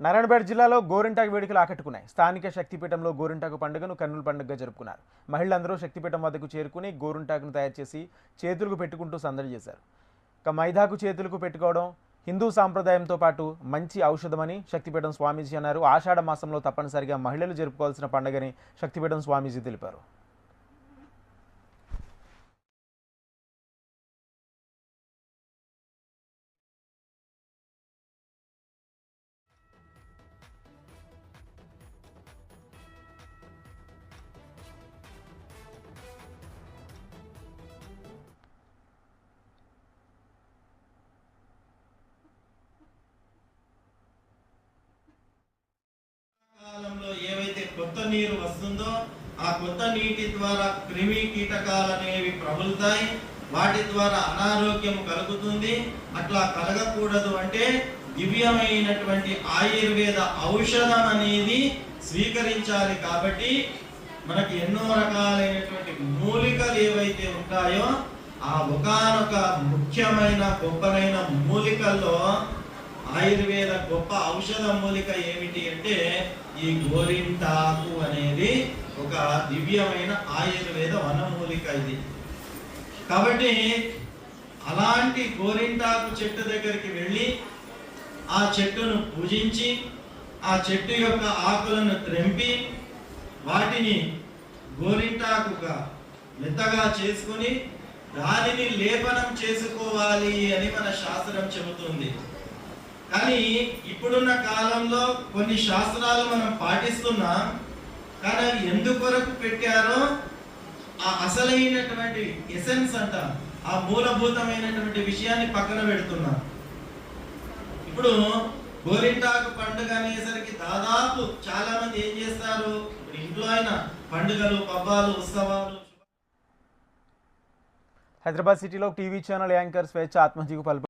నారాయణపేట జిల్లాలో గోరింటాకు వేడుకలు ఆకట్టుకున్నాయి. స్థానిక శక్తిపీఠంలో గోరింటాకు పండుగను కన్నుల పండుగగా జరుపుకున్నారు. మహిళలందరూ శక్తిపీఠం వద్దకు చేరుకుని గోరింటాకును తయారు చేసి చేతులకు పెట్టుకుంటూ సందడి చేశారు. ఇక మైదాకు చేతులకు పెట్టుకోవడం హిందూ సాంప్రదాయంతో పాటు మంచి ఔషధమని శక్తిపీఠం స్వామీజీ అన్నారు. ఆషాఢ మాసంలో తప్పనిసరిగా మహిళలు జరుపుకోవాల్సిన పండుగని శక్తిపీఠం స్వామీజీ తెలిపారు. కొత్త నీరు వస్తుందో ఆ కొత్త నీటి ద్వారా క్రిమి కీటకాలు అనేవి ప్రబలుతాయి. వాటి ద్వారా అనారోగ్యం కలుగుతుంది. అట్లా కలగకూడదు అంటే దివ్యమైనటువంటి ఆయుర్వేద ఔషధం అనేది స్వీకరించాలి కాబట్టి మనకి ఎన్నో రకాలైనటువంటి మూలికలు ఏవైతే ఉంటాయో ఆ ఒకనొక ముఖ్యమైన గొప్పనైన మూలికల్లో ఆయుర్వేద గొప్ప ఔషధ మూలిక ఏమిటి అంటే ఈ గోరింటాకు అనేది ఒక దివ్యమైన ఆయుర్వేద వనమూలిక ఇది. కాబట్టి అలాంటి గోరింటాకు చెట్టు దగ్గరికి వెళ్ళి ఆ చెట్టును పూజించి ఆ చెట్టు యొక్క ఆకులను త్రెంపి వాటిని గోరింటాకుగా మెత్తగా చేసుకొని దానిని లేపనం చేసుకోవాలి అని మన శాస్త్రం చెబుతుంది. కానీ ఇప్పుడున్న కాలంలో కొన్ని శాస్త్రాలు మనం పాటిస్తున్నాం కానీ అవి ఎందుకొరకు పెట్టారో ఆ అసలైనటువంటి ఎసెన్స్ అంట ఆ మూలభూతమైనటువంటి విషయాన్ని పక్కన పెడుతున్నాం. ఇప్పుడు గోరింటాకు పండుగ అనేసరికి దాదాపు చాలా మంది ఏం చేస్తారు? ఇంట్లో అయినా పండుగలు పబ్బాలు ఉత్సవాలు. హైదరాబాద్ సిటీలో టీవీ ఛానల్ యాంకర్ స్వేచ్ఛ ఆత్మహత్యకు పలుపు